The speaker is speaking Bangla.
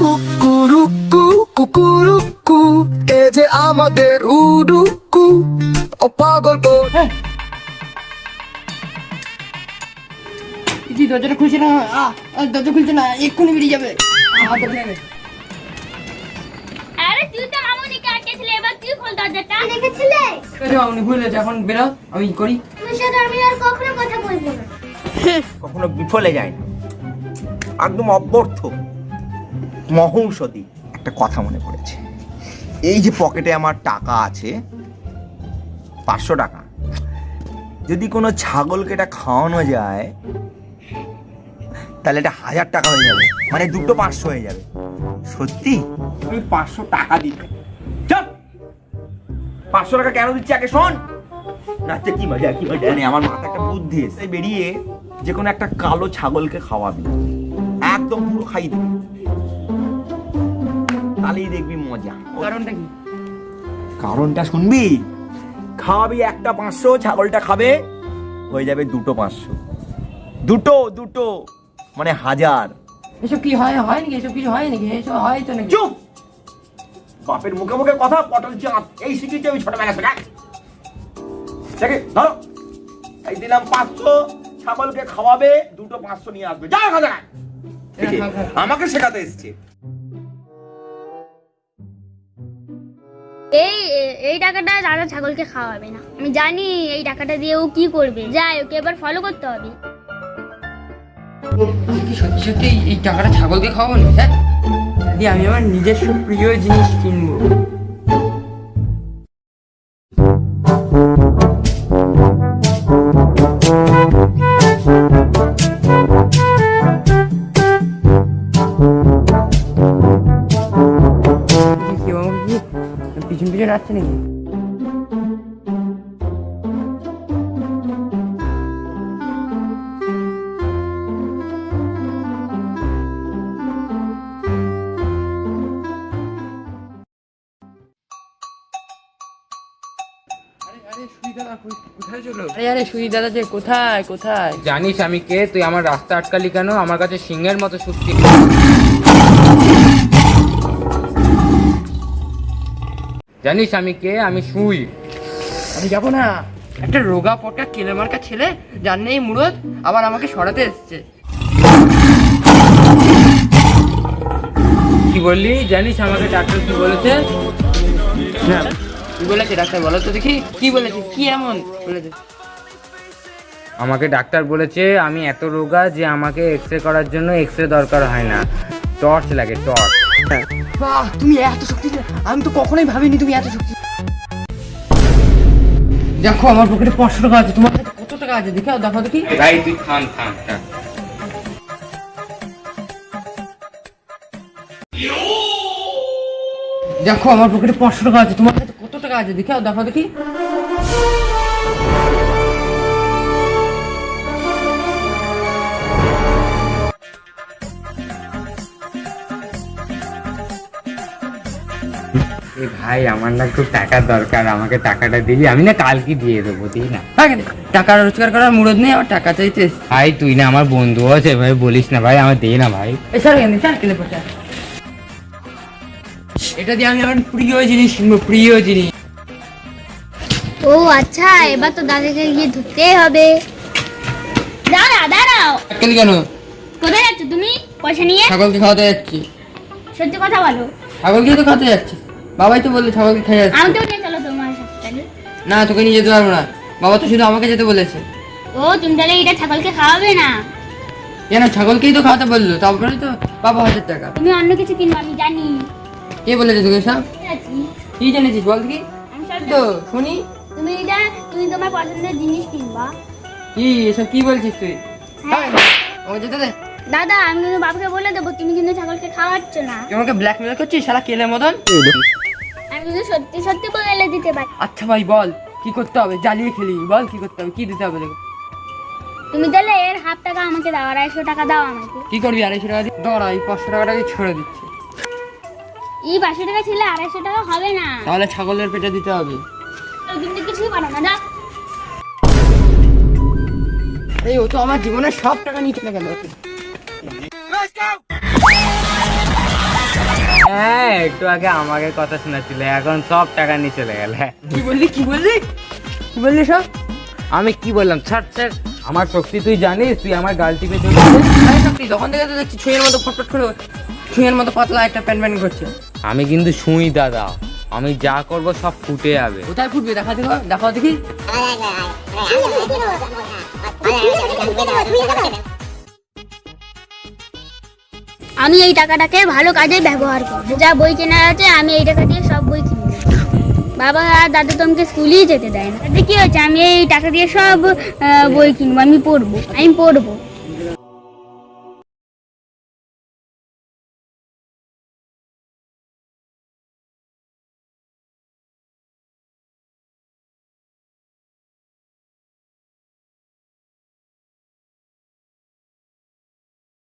কুকুরুকু কুকুরুকু এ যে আমাদের উডুকু। ও পাগল বউ কি দরজাটা খুলছে না দরজা খুলছে না এক্ষুনি বেরিয়ে যাবে। আরে তুই তো মামুনিকে আটকেছিলে এবার তুই খোল দরজাটা। দেখেছিলে? মামনি ভুল বেরো আমি করি। তুমি সাথে আমি আর কখনো কথা বলব না। কখনো বিফলে যায় না একদম অব্যর্থ। মহৌষধি একটা কথা মনে পড়েছে। এই যে পকেটে আমার টাকা আছে পাঁচশো টাকা যদি কোনো ছাগলকে এটা খাওয়ানো যায় তাহলে এটা হাজার টাকা হয়ে যাবে মানে দুটো পাঁচশো হয়ে যাবে। সত্যি? তুমি পাঁচশো টাকা দিতে। পাঁচশো টাকা কেন দিচ্ছি আগে শোন! নাচছে কি মজা কি মজা। মানে আমার মাথায় একটা বুদ্ধি এসে বেরিয়ে যে কোনো একটা কালো ছাগলকে খাওয়াবি। একদম পুরো খাই দিবি। তাহলেই দেখবি মজা। কারণটা কি? কারণটা শুনবি? খাওয়াবি একটা পাঁচশো ছাগলটা খাবে হয়ে যাবে দুটো পাঁচশো। দুটো দুটো মানে হাজার। এসব কি হয়? হয় নাকি? এসব কিছু হয় নাকি? এসব হয় তো নাকি? চুপ! বাপের মুখে মুখে কথা পটল চাঁদ। এই শিখেছি আমি ছোটবেলা থেকে দেখে ধরো। এই দিলাম পাঁচশো ছাগলকে খাওয়াবে দুটো পাঁচশো নিয়ে আসবে। যা আমাকে শেখাতে এসছে। এই এই টাকাটা দাদা ছাগলকে খাওয়াবে না। আমি জানি এই টাকাটা দিয়ে ও কি করবে। যাই, ওকে এবার ফলো করতে হবে। সত্যি সত্যি এই- টাকাটা ছাগলকে খাওয়াবো না হ্যাঁ? দিয়ে আমি আমার নিজস্ব প্রিয় জিনিস কিনবো। পিছন পিছন আসছে আরে আরে সুই দাদা যে কোথায় কোথায়? জানিস আমি কে? তুই আমার রাস্তা আটকালি কেন? আমার কাছে সিংহের মতো শক্তি। জানিস আমি কে? আমি শুই আমি যাব না। একটা রোগা পটা কেলে মার্কা ছেলে যার নেই মুরত আবার আমাকে সরাতে এসছে। কি বললি? জানিস আমাকে ডাক্তার কি বলেছে? না। কি বলেছে ডাক্তার বলো তো দেখি। কি বলেছে? কি এমন? বলেছে। আমাকে ডাক্তার বলেছে আমি এত রোগা যে আমাকে এক্স রে করার জন্য এক্স রে দরকার হয় না। টর্চ লাগে টর্চ বাহ তুমি এত শক্তি আমি তো কখনোই ভাবিনি তুমি এত শক্তি দেখো আমার পকেটে পাঁচশো টাকা আছে তোমার কাছে কত টাকা আছে? দেখো দেখো দেখি। ভাই তুই থাম থাম থাম। দেখো আমার পকেটে পাঁচশো টাকা আছে তোমার কাছে কত টাকা আছে? দেখো দেখো দেখি। এ ভাই আমার না খুব টাকার দরকার আমাকে টাকাটা দিলি আমি না কালকে দিয়ে দেবো দিই না। টাকা রোজগার করার মুরদ নেই আমার টাকা চাইতে? ভাই তুই না আমার বন্ধু আছে ভাই বলিস না ভাই আমার দে না ভাই। স্যার কেন স্যার কেলে পয়সা এটা দিয়ে আমি আমার প্রিয় জিনিস কিনবো প্রিয় জিনিস। ও আচ্ছা এবার তো দাদাকে গিয়ে হবে। দাঁড়া দাঁড়াও। কেন কেন? কোথায় যাচ্ছ তুমি? পয়সা নিয়ে? ছাগলকে খাওয়াতে যাচ্ছি। সত্যি কথা বলো। ছাগলকে তো খাওয়াতে যাচ্ছি। বাবাই তো বললে ছাগলকে খেয়ে যাচ্ছে। আমি তো নিয়ে চলো তোমার সাথে না তোকে নিয়ে যেতে পারব না। বাবা তো শুধু আমাকে যেতে বলেছে। ও তুমি তাহলে এটা ছাগলকে খাওয়াবে না? কেন ছাগলকেই তো খাওয়াতে বলল? তারপরে তো বাবা হাজার টাকা। তুমি অন্য কিছু কিনবে আমি জানি। কে বলেছে তোকে সব। কি জেনেছিস বল কি তো শুনি। তুমি এটা তুমি তোমার পছন্দের জিনিস কিনবা। কি এসব কি বলছিস তুই? হ্যাঁ। আমাকে যেতে দে। দাদা আমি কিন্তু বাবাকে বলে দেবো তুমি কিন্তু ছাগলকে খাওয়াচ্ছ না। তুই আমাকে ব্ল্যাকমেল করছিস সারা কেলে মদন? আমি কিন্তু সত্যি সত্যি বলে দিতে পারি। আচ্ছা ভাই বল কি করতে হবে? জ্বালিয়ে খেলি বল কি করতে হবে কি দিতে হবে দেখো। তুমি তাহলে এর হাফ টাকা আমাকে দাও আড়াইশো টাকা দাও আমাকে। কি করবি আড়াইশো টাকা দিয়ে দাঁড়া এই পাঁচশো টাকাটাকে ছেড়ে দিচ্ছি। এই পাঁচশো টাকা ছিল আড়াইশো টাকা হবে না। তাহলে ছাগলের পেটে দিতে হবে। তুমি কিন্তু কিছুই পারো না দাও এই ও তো আমার জীবনের সব টাকা নিয়ে চলে গেল। হ্যাঁ একটু আগে আমাকে কথা শোনাচ্ছিলে এখন সব টাকা নিয়ে চলে গেলে কি বললি কি বললি কি বললি সব আমি কি বললাম ছাড় ছাড় আমার শক্তি তুই জানিস তুই আমার গাল টিপে চলে যখন থেকে তো দেখছি ছুঁয়ের মতো ফটফট করে ছুঁয়ের মতো পাতলা একটা প্যান প্যান করছে আমি কিন্তু শুই দাদা আমি যা করব সব ফুটে যাবে কোথায় ফুটবে দেখা দেখো দেখাও দেখি আমি এই টাকাটাকে ভালো কাজে ব্যবহার করব। যা বই কেনার আছে, আমি এই টাকা দিয়ে সব বই কিনবো। বাবা আর দাদা তো আমাকে স্কুলেই যেতে দেয় না। তাতে কী হচ্ছে আমি এই টাকা দিয়ে সব বই কিনবো, আমি পড়ব। আমি পড়ব।